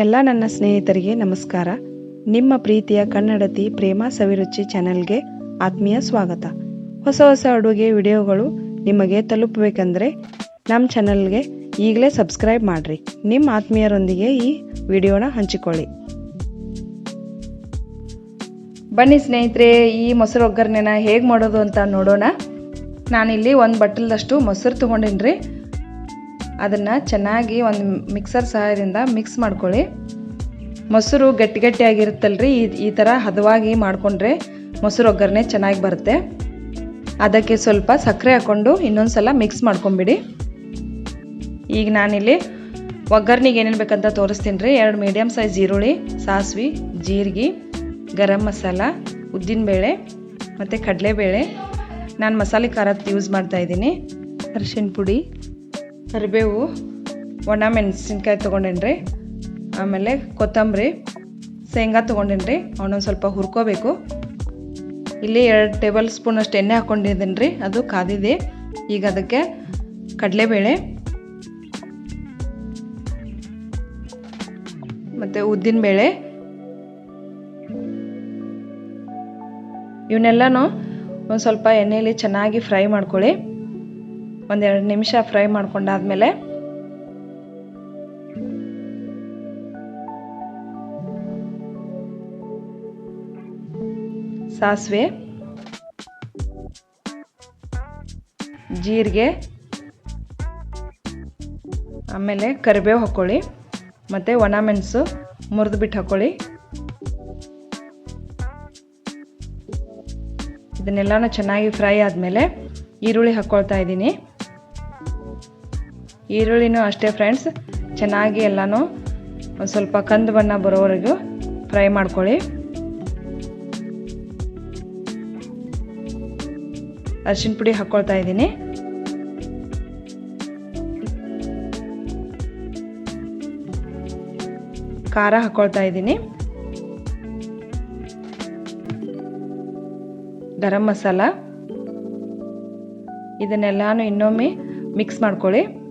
ಎಲ್ಲ ನನ್ನ ಸ್ನೇಹಿತರಿಗೆ ನಮಸ್ಕಾರ. ನಿಮ್ಮ ಪ್ರೀತಿಯ ಕನ್ನಡತಿ ಪ್ರೇಮ ಸವಿರುಚಿ ಚಾನೆಲ್ಗೆ ಆತ್ಮೀಯ ಸ್ವಾಗತ. ಹೊಸ ಹೊಸ ಅಡುಗೆ ವಿಡಿಯೋಗಳು ನಿಮಗೆ ತಲುಪಬೇಕಂದ್ರೆ ನಮ್ಮ ಚಾನಲ್ಗೆ ಈಗಲೇ ಸಬ್ಸ್ಕ್ರೈಬ್ ಮಾಡಿರಿ. ನಿಮ್ಮ ಆತ್ಮೀಯರೊಂದಿಗೆ ಈ ವಿಡಿಯೋನ ಹಂಚಿಕೊಳ್ಳಿ. ಬನ್ನಿ ಸ್ನೇಹಿತರೆ, ಈ ಮೊಸರು ಒಗ್ಗರಣೆನ ಹೇಗೆ ಮಾಡೋದು ಅಂತ ನೋಡೋಣ. ನಾನಿಲ್ಲಿ ಒಂದು ಬಟ್ಟಲದಷ್ಟು ಮೊಸರು ತೊಗೊಂಡಿನಿ ಅದನ್ನು ಚೆನ್ನಾಗಿ ಒಂದು ಮಿಕ್ಸರ್ ಸಹಾಯದಿಂದ ಮಿಕ್ಸ್ ಮಾಡ್ಕೊಳ್ಳಿ. ಮೊಸರು ಗಟ್ಟಿ ಗಟ್ಟಿಯಾಗಿರುತ್ತಲ್ರಿ ಈ ಈ ಥರ ಹದವಾಗಿ ಮಾಡಿಕೊಂಡ್ರೆ ಮೊಸರು ಒಗ್ಗರಣೆ ಚೆನ್ನಾಗಿ ಬರುತ್ತೆ. ಅದಕ್ಕೆ ಸ್ವಲ್ಪ ಸಕ್ಕರೆ ಹಾಕ್ಕೊಂಡು ಇನ್ನೊಂದು ಸಲ ಮಿಕ್ಸ್ ಮಾಡ್ಕೊಂಬಿಡಿ. ಈಗ ನಾನಿಲ್ಲಿ ಒಗ್ಗರಣೆಗೆ ಏನೇನು ಬೇಕಂತ ತೋರಿಸ್ತೀನಿ ರೀ ಎರಡು ಮೀಡಿಯಮ್ ಸೈಜ್ ಈರುಳ್ಳಿ, ಸಾಸಿವೆ, ಜೀರಿಗೆ, ಗರಂ ಮಸಾಲ, ಉದ್ದಿನಬೇಳೆ ಮತ್ತು ಕಡಲೆಬೇಳೆ. ನಾನು ಮಸಾಲೆ ಖಾರದ ಯೂಸ್ ಮಾಡ್ತಾಯಿದ್ದೀನಿ ಅರಿಶಿನ ಪುಡಿ. ಕರಿಬೇವು, ಒಣ ಮೆಣಸಿನ್ಕಾಯಿ ತೊಗೊಂಡೇನ್ರಿ. ಆಮೇಲೆ ಕೊತ್ತಂಬರಿ, ಶೇಂಗಾ ತೊಗೊಂಡೇನ್ರಿ. ಅವನೊಂದು ಸ್ವಲ್ಪ ಹುರ್ಕೋಬೇಕು. ಇಲ್ಲಿ ಎರಡು ಟೇಬಲ್ ಸ್ಪೂನ್ ಅಷ್ಟು ಎಣ್ಣೆ ಹಾಕ್ಕೊಂಡಿದ್ದೀನಿ ರೀ ಅದು ಕಾದಿದೆ. ಈಗ ಅದಕ್ಕೆ ಕಡಲೆಬೇಳೆ, ಮತ್ತು ಉದ್ದಿನಬೇಳೆ ಇವನ್ನೆಲ್ಲನೂ ಒಂದು ಸ್ವಲ್ಪ ಎಣ್ಣೆಯಲ್ಲಿ ಚೆನ್ನಾಗಿ ಫ್ರೈ ಮಾಡ್ಕೊಳ್ಳಿ. ಒಂದೆರಡು ನಿಮಿಷ ಫ್ರೈ ಮಾಡ್ಕೊಂಡಾದ್ಮೇಲೆ ಸಾಸಿವೆ, ಜೀರಿಗೆ, ಆಮೇಲೆ ಕರಿಬೇವು ಹಾಕ್ಕೊಳ್ಳಿ ಮತ್ತು ಒಣ ಮೆಣಸು ಮುರಿದು ಬಿಟ್ಟು ಹಾಕ್ಕೊಳ್ಳಿ ಇದನ್ನೆಲ್ಲನೂ ಚೆನ್ನಾಗಿ ಫ್ರೈ ಆದಮೇಲೆ ಈರುಳ್ಳಿ ಹಾಕ್ಕೊಳ್ತಾ ಇದ್ದೀನಿ. ಈರುಳ್ಳಿನೂ ಅಷ್ಟೇ ಫ್ರೆಂಡ್ಸ್ ಚೆನ್ನಾಗಿ ಎಲ್ಲನೂ ಒಂದು ಸ್ವಲ್ಪ ಕಂದು ಬಣ್ಣ ಬರೋವರೆಗೂ ಫ್ರೈ ಮಾಡ್ಕೊಳ್ಳಿ. ಅರ್ಶಿನ ಪುಡಿ ಹಾಕ್ಕೊಳ್ತಾ ಇದ್ದೀನಿ. ಖಾರ ಹಾಕ್ಕೊಳ್ತಾ ಇದ್ದೀನಿ. ಗರಂ ಮಸಾಲ. ಇದನ್ನೆಲ್ಲಾನು ಇನ್ನೊಮ್ಮೆ ಮಿಕ್ಸ್ ಮಾಡ್ಕೊಳ್ಳಿ.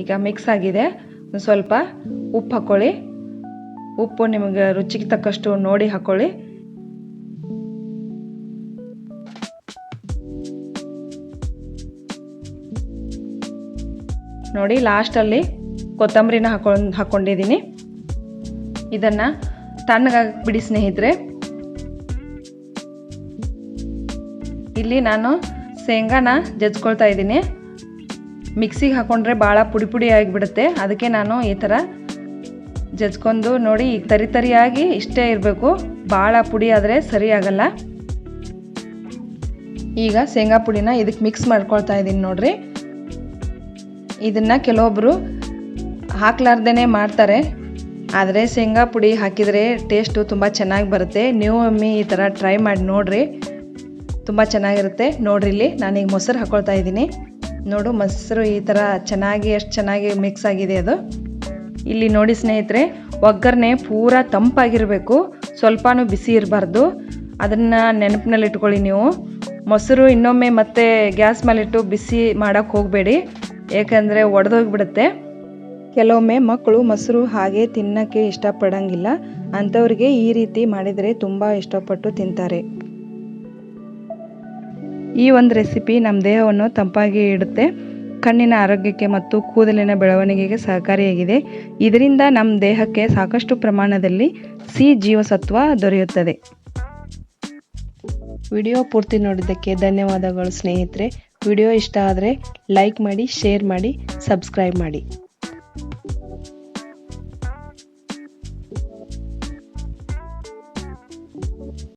ಈಗ ಮಿಕ್ಸ್ ಆಗಿದೆ. ಒಂದು ಸ್ವಲ್ಪ ಉಪ್ಪು ಹಾಕ್ಕೊಳ್ಳಿ ಉಪ್ಪು ನಿಮಗೆ ರುಚಿಗೆ ತಕ್ಕಷ್ಟು ನೋಡಿ ಹಾಕ್ಕೊಳ್ಳಿ ನೋಡಿ ಲಾಸ್ಟಲ್ಲಿ ಕೊತ್ತಂಬರಿನ ಹಾಕೊಂಡು ಹಾಕ್ಕೊಂಡಿದ್ದೀನಿ ಇದನ್ನು ತಣ್ಣಗಾಗಿ ಬಿಡಿ ಸ್ನೇಹಿತರೆ. ಇಲ್ಲಿ ನಾನು ಶೇಂಗಾನ ಜಜ್ಕೊಳ್ತಾ ಇದ್ದೀನಿ. ಮಿಕ್ಸಿಗೆ ಹಾಕೊಂಡ್ರೆ ಭಾಳ ಪುಡಿ ಪುಡಿ ಆಗಿಬಿಡುತ್ತೆ. ಅದಕ್ಕೆ ನಾನು ಈ ಥರ ಜಜ್ಕೊಂಡು ನೋಡಿ, ಈಗ ತರಿ ತರಿಯಾಗಿ ಇಷ್ಟೇ ಇರಬೇಕು. ಭಾಳ ಪುಡಿ ಆದರೆ ಸರಿ ಆಗಲ್ಲ. ಈಗ ಶೇಂಗಾ ಪುಡಿನ ಇದಕ್ಕೆ ಮಿಕ್ಸ್ ಮಾಡ್ಕೊಳ್ತಾ ಇದ್ದೀನಿ ನೋಡ್ರಿ. ಇದನ್ನು ಕೆಲವೊಬ್ಬರು ಹಾಕ್ಲಾರ್ದೇ ಮಾಡ್ತಾರೆ. ಆದರೆ ಶೇಂಗಾ ಪುಡಿ ಹಾಕಿದರೆ ಟೇಸ್ಟು ತುಂಬ ಚೆನ್ನಾಗಿ ಬರುತ್ತೆ. ನೀವು ಒಮ್ಮೆ ಈ ಥರ ಟ್ರೈ ಮಾಡಿ ನೋಡಿರಿ. ತುಂಬ ಚೆನ್ನಾಗಿರುತ್ತೆ. ನೋಡ್ರಿ ಇಲ್ಲಿ ನಾನೀಗ ಮೊಸರು ಹಾಕ್ಕೊಳ್ತಾ ಇದ್ದೀನಿ. ನೋಡು, ಮೊಸರು ಈ ಥರ ಚೆನ್ನಾಗಿ, ಎಷ್ಟು ಚೆನ್ನಾಗಿ ಮಿಕ್ಸ್ ಆಗಿದೆ ಅದು. ಇಲ್ಲಿ ನೋಡಿ ಸ್ನೇಹಿತರೆ, ಒಗ್ಗರಣೆ ಪೂರ ತಂಪಾಗಿರಬೇಕು, ಸ್ವಲ್ಪನೂ ಬಿಸಿ ಇರಬಾರ್ದು. ಅದನ್ನು ನೆನಪಿನಲ್ಲಿ ಇಟ್ಕೊಳ್ಳಿ ನೀವು. ಮೊಸರು ಇನ್ನೊಮ್ಮೆ ಮತ್ತೆ ಗ್ಯಾಸ್ ಮೇಲಿಟ್ಟು ಬಿಸಿ ಮಾಡೋಕ್ಕೆ ಹೋಗಬೇಡಿ, ಏಕೆಂದರೆ ಒಡೆದೋಗ್ಬಿಡುತ್ತೆ. ಕೆಲವೊಮ್ಮೆ ಮಕ್ಕಳು ಮೊಸರು ಹಾಗೆ ತಿನ್ನೋಕ್ಕೆ ಇಷ್ಟಪಡೋಂಗಿಲ್ಲ. ಅಂಥವ್ರಿಗೆ ಈ ರೀತಿ ಮಾಡಿದರೆ ತುಂಬ ಇಷ್ಟಪಟ್ಟು ತಿಂತಾರೆ. ಈ ಒಂದು ರೆಸಿಪಿ ನಮ್ಮ ದೇಹವನ್ನು ತಂಪಾಗಿ ಇಡುತ್ತೆ. ಕಣ್ಣಿನ ಆರೋಗ್ಯಕ್ಕೆ ಮತ್ತು ಕೂದಲಿನ ಬೆಳವಣಿಗೆಗೆ ಸಹಕಾರಿಯಾಗಿದೆ. ಇದರಿಂದ ನಮ್ಮ ದೇಹಕ್ಕೆ ಸಾಕಷ್ಟು ಪ್ರಮಾಣದಲ್ಲಿ ಸಿ ಜೀವಸತ್ವ ದೊರೆಯುತ್ತದೆ. ವಿಡಿಯೋ ಪೂರ್ತಿ ನೋಡಿದ್ದಕ್ಕೆ ಧನ್ಯವಾದಗಳು ಸ್ನೇಹಿತರೆ. ವಿಡಿಯೋ ಇಷ್ಟ ಆದರೆ ಲೈಕ್ ಮಾಡಿ, ಶೇರ್ ಮಾಡಿ, ಸಬ್ಸ್ಕ್ರೈಬ್ ಮಾಡಿ.